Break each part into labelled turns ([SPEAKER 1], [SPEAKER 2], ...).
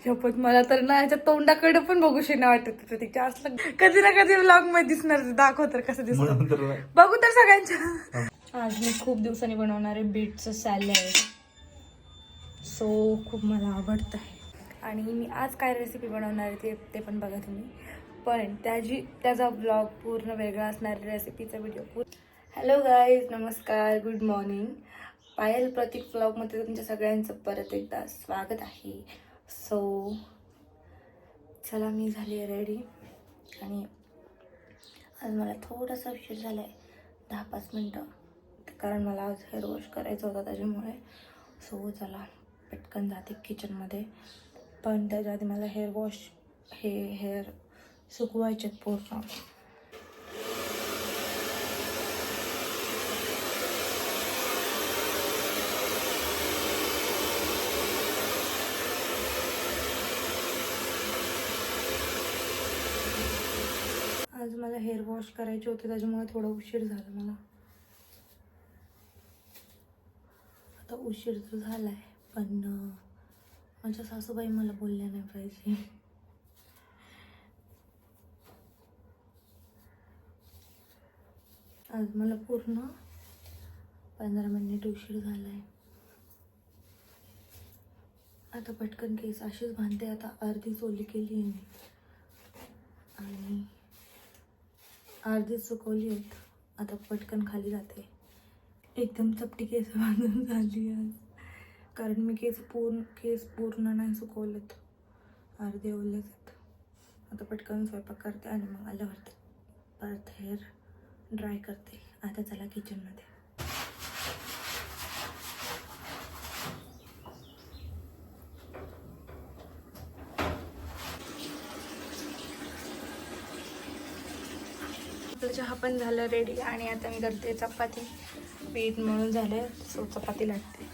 [SPEAKER 1] शपथ मला तर ना याच्या तोंडाकडे पण बघूशी नाही वाटत होतं तिच्या असलं कधी ना कधी ब्लॉगमध्ये दिसणार दाखव तर कसं दिसतं.
[SPEAKER 2] तर
[SPEAKER 1] बघू तर सगळ्यांच्या. आज मी खूप दिवसांनी बनवणार आहे बीटचं सॅलड सो खूप मला आवडतं आहे. आणि मी आज काय रेसिपी बनवणार आहे ते ते पण बघा तुम्ही. पण त्याची त्याचा ब्लॉग पूर्ण वेगळा असणार आहे रेसिपीचा व्हिडिओ हॅलो गाईज नमस्कार गुड मॉर्निंग पायल प्रतीक ब्लॉगमध्ये तुमच्या सगळ्यांचं परत एकदा स्वागत आहे. सो चला मी झाली आहे रेडी आणि आज मला थोडासा उशीर झाला आहे दहा पाच मिनटं. कारण मला आज हेअर वॉश करायचं होतं त्याच्यामुळे. सो चला पटकन जाते किचनमध्ये पण त्याच्या आधी मला हेअर वॉश हे हेअर सुकवायचे पूर्ण आज मला हेअर वॉश करायचे होते त्याच्यामुळे थोडा उशीर झाला मला. आता उशीर तर झाला आहे पण माझ्या सासूबाई मला बोलल्या नाही पाहिजे. आज मला पूर्ण पंधरा मिनिट उशीर झाला आहे आता पटकन केस अशीच बांधते आता अर्धी चोली केली आहे मी. आणि अर्धी सुकवली आहेत आता पटकन खाली जाते. एकदम चपटी केस बांधून झाली आज कारण मी केस पूर्ण केस पूर्ण नाही सुकवलेत. अर्धे ओलेच आहेत. आता पटकन स्वयंपाक करते आणि मग आल्यावरती परत हेअर ड्राय करते. आता चला किचनमध्ये आपलं चहा पण झालं रेडी आणि आता मी करते चपाती. पीठ म्हणून झालं सो चपाती लागते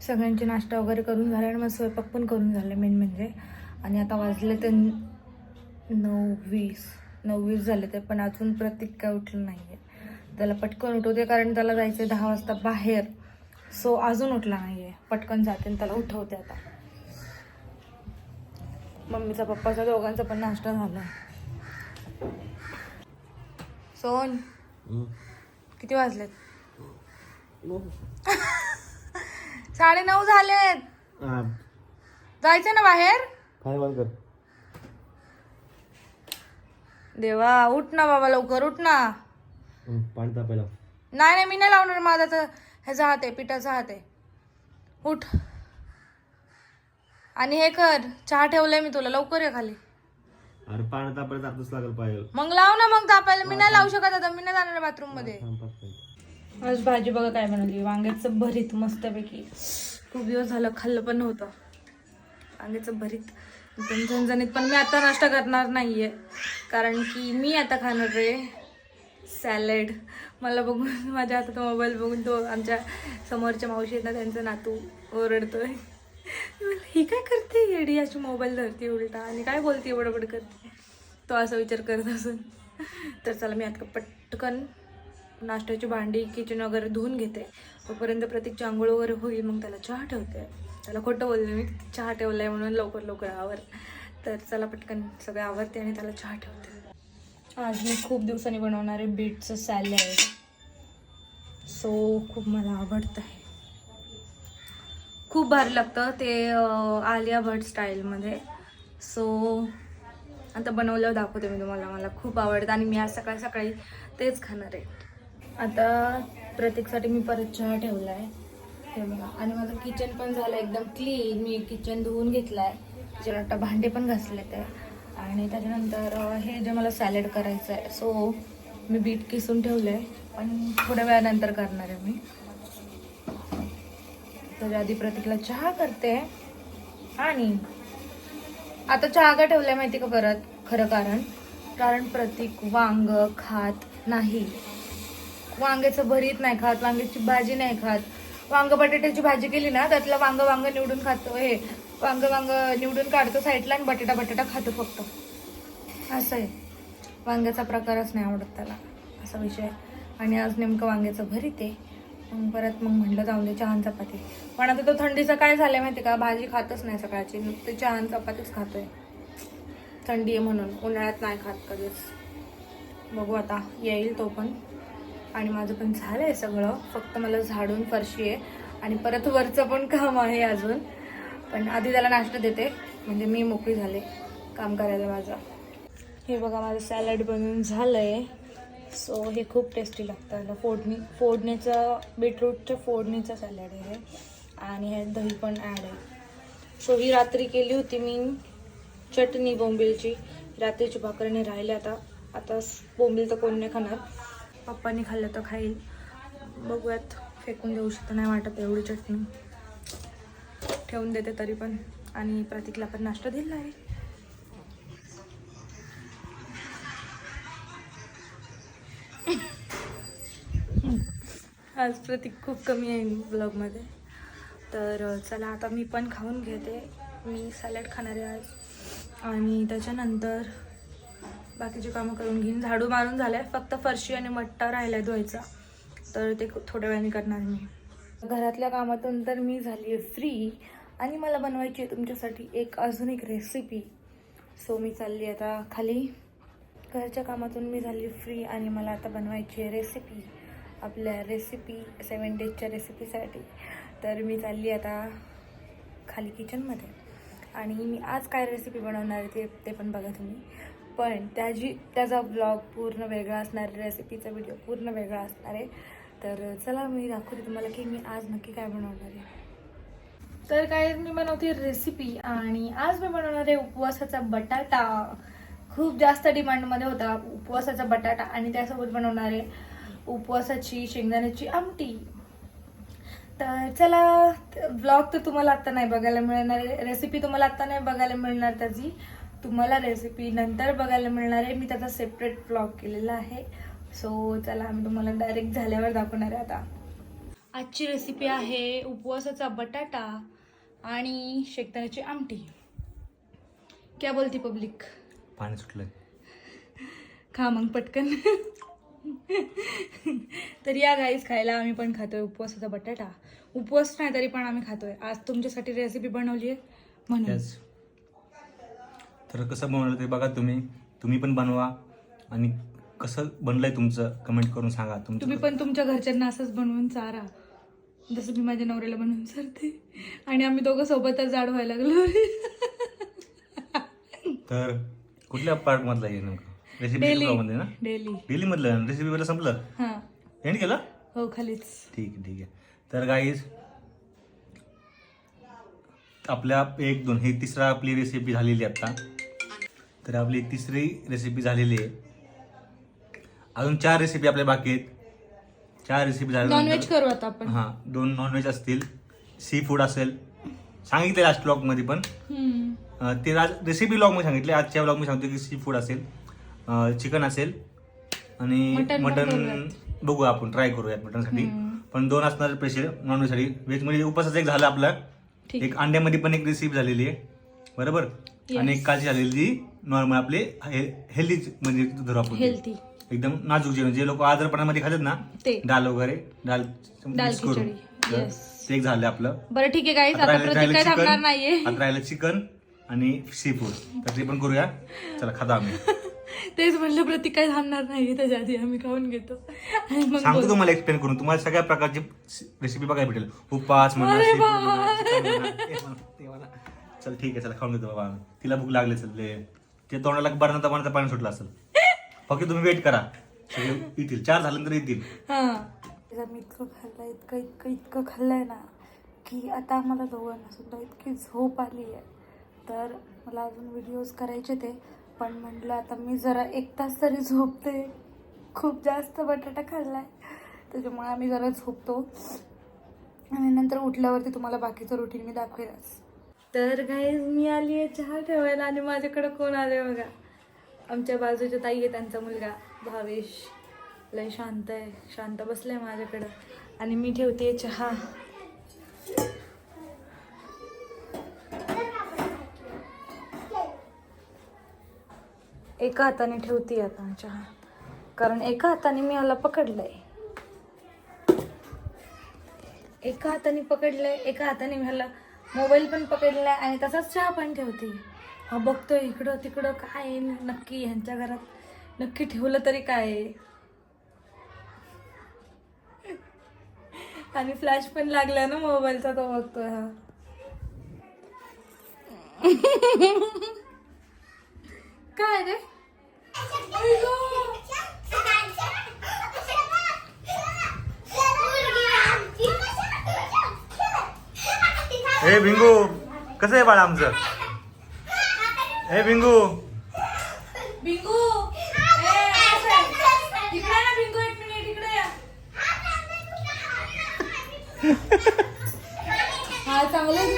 [SPEAKER 1] सगळ्यांचे नाश्ता वगैरे करून झाला आणि मग स्वयंपाक पण करून झाला मेन म्हणजे. आणि आता वाजले तर नऊ वीस नऊ वीस झाले ते पण अजून प्रतीक काय उठलं नाही आहे त्याला पटकन उठवते कारण त्याला जायचं आहे दहा वाजता बाहेर. सो अजून उठला नाही आहे पटकन जाते आणि त्याला उठवते आता. मम्मीचा पप्पाचा दोघांचा पण नाश्ता झाला. सोन किती वाजलेत? साडे नऊ झालेत. जायचं ना बाहेर? देवा उठ ना बाबा लवकर उठ ना.
[SPEAKER 2] पाणी तापायला
[SPEAKER 1] नाही नाही मी नाही लावणार माझा तर. ह्याचा हात आहे पिठाचा हात आहे. उठ. आणि हे कर चहा ठेवलंय मी तुला लवकर ये खाली.
[SPEAKER 2] अरे पाणी तापायला तापच लागेल पायल
[SPEAKER 1] मग लाव ना मग तापायला मी नाही लावू शकत आता मी नाही जाणार
[SPEAKER 2] बाथरूममध्ये.
[SPEAKER 1] आज भाजी बघा काय बनवली वांग्याचं भरीत मस्तपैकी. खूप दिवस झालं खाल्लं पण नव्हतं. वांग्याचं भरीत एकदम झणझणीत. पण मी आता नाश्ता करणार नाहीये. कारण की मी आता खाणार आहे सॅलड. मला बघून माझ्या हातात मोबाईल बघून तो आमच्या समोरच्या मावशी आहेत ना त्यांचा नातू ओरडतोय. ही काय करते येडी अशी मोबाईल धरते उलटा? आणि काय बोलते बडबड करते? तो असा विचार करत असून. तर चला मी आता पटकन नाश्त्याची भांडी किचन वगैरे धुवून घेते. तोपर्यंत प्रतीकची आंघोळ वगैरे होईल मग त्याला चहा ठेवते. त्याला खोटं बोलले मी. चहा ठेवलाय म्हणून लवकर लवकर आवर. तर चला पटकन सगळं आवरते आणि त्याला चहा ठेवते. आज मी खूप दिवसांनी बनवणारे बीटचं सॅलड सो खूप मला आवडतं आहे खूप भारी लागतं ते आलिया भट स्टाईलमध्ये सो आता बनवल्यावर दाखवते मी तुम्हाला. मला खूप आवडतं आणि मी आज सकाळी सकाळी तेच खाणार आहे. आता प्रत्येकसाठी मी परत चहा ठेवला आहे हे बघा. आणि माझं किचन पण झालं एकदम क्लीन मी किचन धुवून घेतलं आहे त्याच्यानंतर भांडे पण घासले ते आणि त्याच्यानंतर हे जे मला सॅलेड करायचं आहे. सो मी बीट किसून ठेवलं आहे पण थोड्या वेळानंतर करणार आहे मी. त्याच्या आधी प्रतीकला चहा करते. आणि आता चहा का ठेवलाय माहिती का परत? खरं कारण? कारण प्रतीक वांग खात नाही. वांग्याचं भरीत नाही खात. वांग्याची भाजी नाही खात. वांग बटाट्याची भाजी केली ना त्यातलं वांग वांग निवडून खातो हे वांग वांग निवडून काढतो साईडला आणि बटाटा बटाटा खातो फक्त. असं आहे वांग्याचा प्रकारच नाही आवडत त्याला. असा विषय आणि आज नेमकं वांग्याचं भरीत आहे. मग परत मग म्हटलं जाऊन दे चहान चपाती. पण आता तो थंडीचं काय झालंय माहिती का? भाजी खातच नाही सकाळची. नुसते चहान चपातीच खातोय. थंडी आहे म्हणून. उन्हाळ्यात नाही खात कधीच. बघू आता. येईल तो पण. आणि माझं पण झालं आहे सगळं. फक्त मला झाडून फरशी आहे आणि परत वरचं पण काम आहे अजून. पण आधी त्याला नाश्ता देते. म्हणजे मी मोकळी झाले. काम करायला माझं. हे बघा माझं सॅलड बनवून झालं आहे सो हे खूप टेस्टी लागतं फोडणी फोडणीचं बीटरूटचं फोडणीचं सॅलड आहे आणि हे दही पण ॲड आहे. सो ही रात्री केली होती मी चटणी बोंबिलची. रात्रीची भाकरीने राहिली आता. आता स- बोंबील तर कोण नाही खाणार. पप्पानी खाल्लं तर खाईल बघूयात. फेकून देऊ शकतं नाही वाटत एवढी चटणी. ठेवून देते तरी पण. आणि प्रतीकला पण नाश्ता दिला आहे. आज प्रतीक खूप कमी आहे ब्लॉगमध्ये. तर चला आता मी पण खाऊन घेते. मी सॅलड खाणार आहे आज. आणि त्याच्यानंतर बाकीची कामं करून घेईन. झाडू मारून झालं आहे फक्त फरशी आणि मट्टा राहिला आहे धुवायचा. तर ते थोड्या वेळाने करणार मी. घरातल्या कामातून तर मी झाली आहे फ्री आणि मला बनवायची आहे तुमच्यासाठी एक अजून एक रेसिपी सो मी चालली आता खाली. घरच्या कामातून मी झाली फ्री आणि मला आता बनवायची आहे रेसिपी आपल्या रेसिपी सेवन डेजच्या रेसिपीसाठी तर मी चालली आता खाली किचनमध्ये आणि मी आज काय रेसिपी बनवणार आहे ते ते पण बघा तुम्ही. पण त्याची त्याचा ब्लॉग पूर्ण वेगळा असणार आहे रेसिपीचा व्हिडिओ पूर्ण वेगळा असणार आहे. तर चला मी दाखवते तुम्हाला की मी आज नक्की काय बनवणार आहे. तर काय मी बनवते रेसिपी आणि आज मी बनवणार आहे उपवासाचा बटाटा. खूप जास्त डिमांडमध्ये होता उपवासाचा बटाटा आणि त्यासोबत बनवणार आहे उपवासाची शेंगदाण्याची आमटी. तर चला ब्लॉग तर तुम्हाला आत्ता नाही बघायला मिळणार आहे रेसिपी तुम्हाला आत्ता नाही बघायला मिळणार त्याची. तुम्हाला रेसिपी नंतर बघायला मिळणार आहे. मी त्याचा सेपरेट ब्लॉग केलेला आहे. सो चला आम्ही तुम्हाला डायरेक्ट झाल्यावर दाखवणार आहे आता. आजची रेसिपी आहे उपवासाचा बटाटा आणि शेकदाण्याची आमटी. क्या बोलती पब्लिक
[SPEAKER 2] पाणी सुटलंय.
[SPEAKER 1] खा मग पटकन. तर या गाईस खायला आम्ही पण खातोय उपवासाचा बटाटा. उपवास नाही तरी पण आम्ही खातोय. आज तुमच्यासाठी रेसिपी बनवली आहे म्हणून
[SPEAKER 3] तर कसं बनवलं ते बघा तुम्ही. तुम्ही पण बनवा आणि कसं बनलंय तुमचं कमेंट करून सांगा.
[SPEAKER 1] तुम्ही पण तुमच्या घरच्यांना असंच बनवून चारा. जसं मी माझ्या नवऱ्याला बनवून चारते. आणि आम्ही दोघं सोबतच जाड व्हायला लागलो.
[SPEAKER 3] तर कुठल्या पार्ट मधला नेमकं? रेसिपी ना?
[SPEAKER 1] डेली
[SPEAKER 3] डेली मधलं रेसिपी वाला संपलं?
[SPEAKER 1] हां.
[SPEAKER 3] एंड केलं?
[SPEAKER 1] हो खालीच.
[SPEAKER 3] ठीक आहे ठीक आहे. तर गाईज आपल्या एक दोन ही तिसरा आपली रेसिपी झालेली आता. तर आपली तिसरी रेसिपी झालेली आहे. अजून चार रेसिपी आपल्या बाकी आहेत. चार रेसिपी
[SPEAKER 1] नॉनव्हेज
[SPEAKER 3] झाल्यानंतर
[SPEAKER 1] करू आता आपण.
[SPEAKER 3] हां दोन नॉनव्हेज असतील. सी फूड असेल. सांगितले लास्ट ब्लॉगमध्ये पण. ते आज रेसिपी ब्लॉगमध्ये सांगितले. आजच्या ब्लॉगमध्ये सांगतो की सी फूड असेल चिकन असेल. आणि मटन. बघू आपण ट्राय करूयात मटनसाठी. पण दोन असणार स्पेशल नॉनव्हेजसाठी व्हेजमध्ये उपासाचं एक झालं आपलं. एक अंड्यामध्ये पण एक रेसिपी झालेली आहे. बरोबर. आणि एक कालची झालेली नॉर्मल आपले हेल्दी म्हणजे धरू आपण.
[SPEAKER 1] हेल्थी
[SPEAKER 3] एकदम नाजूक जेवण जे लोक आजारपणामध्ये खातात ना
[SPEAKER 1] ते
[SPEAKER 3] डाल वगैरे डाल
[SPEAKER 1] डाल
[SPEAKER 3] mix करून.
[SPEAKER 1] खिचडी.
[SPEAKER 3] तर
[SPEAKER 1] Yes.
[SPEAKER 3] ते एक झालं आपलं
[SPEAKER 1] बरं ठीक आहे गाईस
[SPEAKER 3] आता
[SPEAKER 1] आता
[SPEAKER 3] राहिलं-
[SPEAKER 1] काय थांबणार
[SPEAKER 3] चिकन
[SPEAKER 1] नाहीये
[SPEAKER 3] आता राहिलं चिकन आणि सी फूड तर ते पण करूया चला खाता आम्ही
[SPEAKER 1] तेच म्हणलं प्रतीक काय थांबणार नाही त्याच्या आधी आम्ही खाऊन घेतो आणि मग
[SPEAKER 3] सांगतो
[SPEAKER 1] बोलू.
[SPEAKER 3] तुम्हाला एक्सप्लेन करून तुम्हाला सगळ्या प्रकारची रेसिपी बघायला भेटेल उपास म्हणा
[SPEAKER 1] अरे
[SPEAKER 3] seafood
[SPEAKER 1] वा.
[SPEAKER 3] म्हणा, chicken म्हणा, ते म्हणा, ते म्हणा. चल ठीक आहे चला खाऊन घेतो बाबा आम्ही. तिला भूक लागली असेल लय. ते तोंडाला बनवता बनवता पाणी सुटलं असेल. फक्त तुम्ही वेट करा. सगळे येतील चार झाल्यानंतर येतील.
[SPEAKER 1] हा. मी इतकं खाल्लंय इतकं इतकं इतकं खाल्लंय ना की आता मला दोघांना सुद्धा इतकी झोप आली आहे. तर मला अजून व्हिडिओज करायचे ते पण म्हटलं आता मी जरा एक तास तरी झोपते. खूप जास्त बटाटा खाल्लाय. त्याच्यामुळे आम्ही जरा झोपतो. आणि नंतर उठल्यावरती तुम्हाला बाकीचं रुटीन मी दाखवेलच. तर गाईज मी आली आहे चहा ठेवायला आणि माझ्याकडं कोण आले बघा. आमच्या बाजूच्या ताई आहे त्यांचा मुलगा. भावेश. लय शांत आहे. शांत बसलं आहे माझ्याकडं. आणि मी ठेवते चहा. एका हाताने ठेवते आता चहा. कारण एका हाताने मी ह्याला पकडलंय. एका हाताने पकडलंय एका हाताने मी ह्याला मोबाईल पण पकडलाय आणि तसाच चहा पण ठेवते. हा बघतोय इकडं तिकडं काय आहे नक्की ह्यांच्या घरात नक्की ठेवलं तरी काय आणि फ्लॅश पण लागला ना मोबाईलचा तो बघतोय हा. काय रे?
[SPEAKER 3] हे भिंगू कसं आहे बाळा आमचं? हे भिंगू
[SPEAKER 1] बिंगू ए, बिंगू चांगलं आहे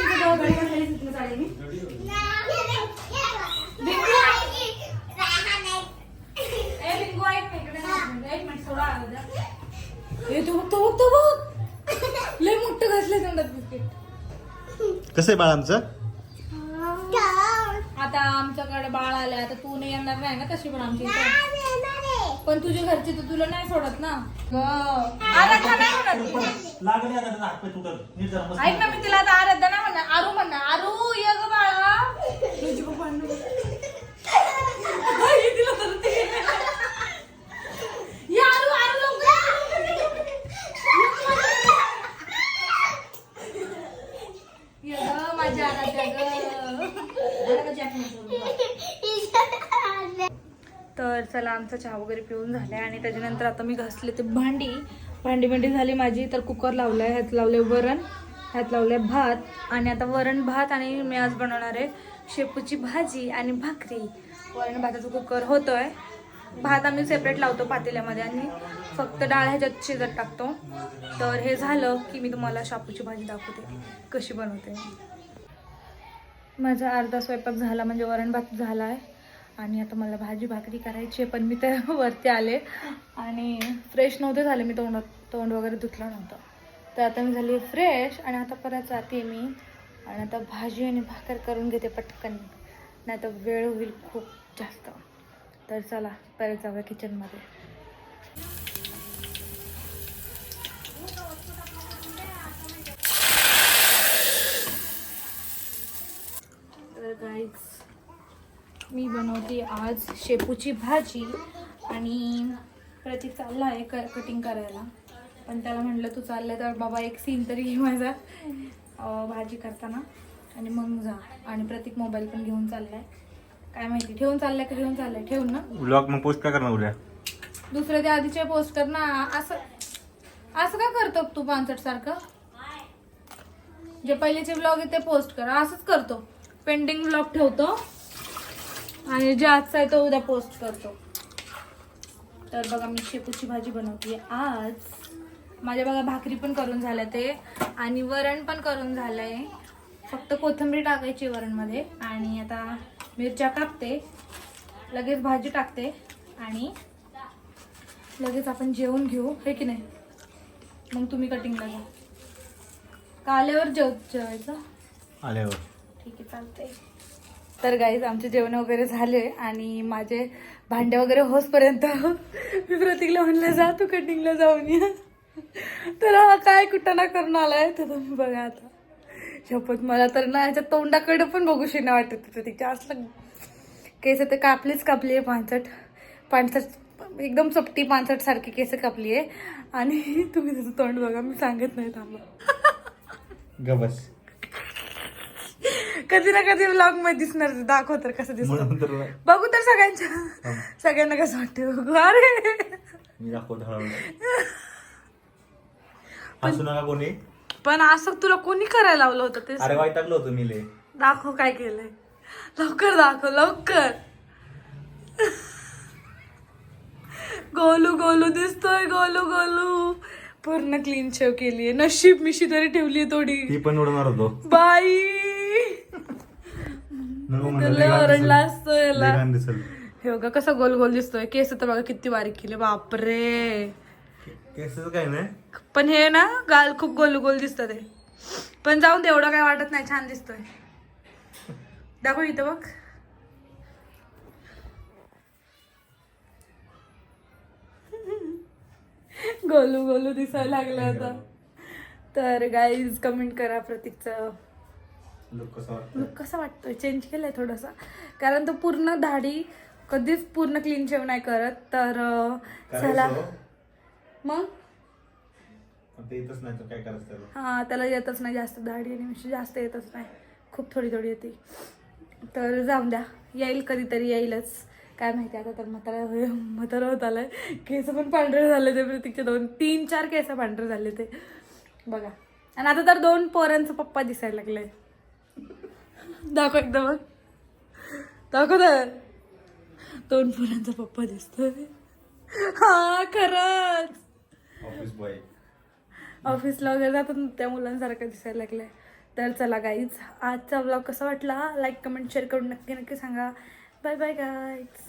[SPEAKER 1] तू बघ तू बघ तू बघ लय मोठं घासलं तोंडात बिस्किट.
[SPEAKER 3] कसं आहे बाळा आमचं?
[SPEAKER 1] आता आमच्याकडे बाळ आले आता तू नाही येणार नाही ना कशी पण आमची इथं. पण तुझी घरची तर तुला नाही सोडत ना. ग. आराध्या नाही म्हणत. ऐक ना मी तिला आता आराध्या नाही म्हणणार आरू म्हणणार. आरू ये ग बाळा तुझी पप्पा आणू. आई, तिला धरते. ये आरू, आरू लवकर. ये ग माझ्या आराध्या ग तर चला आमचा चहा वगैरे पिऊन झालाय आणि त्याच्यानंतर आता मी घासले ते भांडी. भांडी भांडी झाली माझी तर कुकर लावलं आहे ह्यात लावले वरण ह्यात लावले भात. आणि आता वरण भात आणि मी आज बनवणार आहे शेपूची भाजी आणि भाकरी. वरण भाताचं कुकर होतोय. भात आम्ही सेपरेट लावतो पातेल्यामध्ये आणि फक्त डाळ ह्याच्यात शिजत टाकतो. तर हे झालं की मी तुम्हाला शापूची भाजी दाखवते कशी बनवते. माझा अर्धा स्वयंपाक झाला म्हणजे वरण भात झाला आहे आणि आता मला भाजी भाकरी करायची आहे पण मी तर वरती आले. आणि फ्रेश नव्हते झाले मी तोंड तोंड वगैरे धुतलं नव्हतं. तर आता मी झाली फ्रेश आणि आता परत जाते मी. आणि आता भाजी आणि भाकर करून घेते पटकन. नाही तर वेळ होईल खूप जास्त. तर चला परत जाऊया किचनमध्ये तर गाईज मी बनवते आज शेपूची भाजी आणि प्रतीक चालला आहे क कटिंग करायला. पण त्याला म्हटलं तू चाललं तर बाबा एक सीन तरी घे माझा. भाजी करताना. आणि मग जा. आणि प्रतीक मोबाईल पण घेऊन चाललाय. काय माहिती ठेवून चाललाय का घेऊन चाललाय? ठेवून ना.
[SPEAKER 3] ब्लॉग मग पोस्ट काय करणार उद्या?
[SPEAKER 1] दुसऱ्या त्या आधीचे पोस्ट कर ना. असं असं का करतो तू पानसट सारखं? जे पहिलेचे ब्लॉग आहे ते पोस्ट कर. असंच करतो. पेंडिंग ब्लॉग ठेवतो. आणि जे आजचा आहे तो उद्या पोस्ट करतो. तर बघा मी शेपूची भाजी बनवते आज माझ्या बघा भाकरी पण करून झाल्या ते आणि वरण पण करून झालंय. फक्त कोथिंबीर टाकायची वरणमध्ये आणि आता मिरच्या कापते. लगेच भाजी टाकते आणि लगेच आपण जेवण घेऊ हे की नाही? मग तुम्ही कटिंगला जा. का आल्यावर जेव जेवायचं?
[SPEAKER 3] आल्यावर.
[SPEAKER 1] ठीक आहे चालतंय. तर गाईज आमचे जेवण वगैरे झाले आणि माझे भांडे वगैरे होसपर्यंत मी प्रतीकला म्हणलं जा तू कटिंगला जाऊन या. तर हा काय कुठं ना करून आलाय तर तुम्ही बघा आता. शपथ मला तर ना याच्या तोंडाकडे पण बघू शिना वाटत प्रतीकच्या असलं केस तर कापलीच कापली आहे पानसट. पानसट एकदम चपटी पानसट सारखी केस कापली आहे. आणि तुम्ही त्याचं तोंड बघा मी सांगत नाही थांबा.
[SPEAKER 3] गबस.
[SPEAKER 1] कधी ना कधी ब्लॉगमध्ये दिसणार ते. दाखव तर कसं
[SPEAKER 3] म्हणून तर
[SPEAKER 1] बघू तर सगळ्यांच्या सगळ्यांना कसं वाटतं बघू. अरे.
[SPEAKER 3] मी दाखवतो हळूहळू हसू नका कोणी.
[SPEAKER 1] पण असं तुला कोणी करायला लावलं होतं ते?
[SPEAKER 3] अरे वाईट टाकलं होतं मी लय.
[SPEAKER 1] दाखव काय केलंय. लवकर दाखव लवकर. गोलू गोलू दिसतोय गोलू गोलू. पूर्ण क्लीन शेव केलीये. नशीब मिशी तरी ठेवलीये थोडी.
[SPEAKER 3] ती पण उडवणार होतो.
[SPEAKER 1] बाई. असतो याला. हे बघा कसा गोल गोल दिसतोय. केस तर बघा किती बारीक केले. बापरे.
[SPEAKER 3] केसच काय नाही.
[SPEAKER 1] पण हे ना गाल खूप गोल गोल दिसतात ते पण जाऊन एवढं काय वाटत नाही. छान दिसतोय. दाखव इथं बघ. गोलू गोलू दिसायला लागलं आता तर गाईज कमेंट करा प्रतीकचं.
[SPEAKER 3] लुक कसं
[SPEAKER 1] वाटतोय? चेंज केलाय थोडासा. कारण तो पूर्ण दाढी कधीच पूर्ण क्लीन शेव नाही करत. तर चला. मग? हा त्याला येतच नाही जास्त दाढी आणि मिशी जास्त येतच नाही. खूप थोडी थोडी येते. तर जाऊन द्या. येईल कधीतरी येईलच. काय माहिती आता तर म्हातारा म्हातारा होत आलाय. केस पण पांढरे झाले ते प्रत्येकचे दोन. तीन चार केस पांढरे झाले ते. बघा. आणि आता तर दोन पोरांचा पप्पा दिसायला लागलाय दाखव एकदा बघ. दाखव तर दोन पोरांचा पप्पा दिसतोय. हा खरंच.
[SPEAKER 3] ऑफिस बॉय
[SPEAKER 1] ऑफिसला वगैरे जातात ना, त्या मुलांसारखं दिसायला लागलंय. तर चला गाईज आजचा ब्लॉग कसा वाटला? लाईक कमेंट शेअर करून नक्की नक्की सांगा. Bye bye guys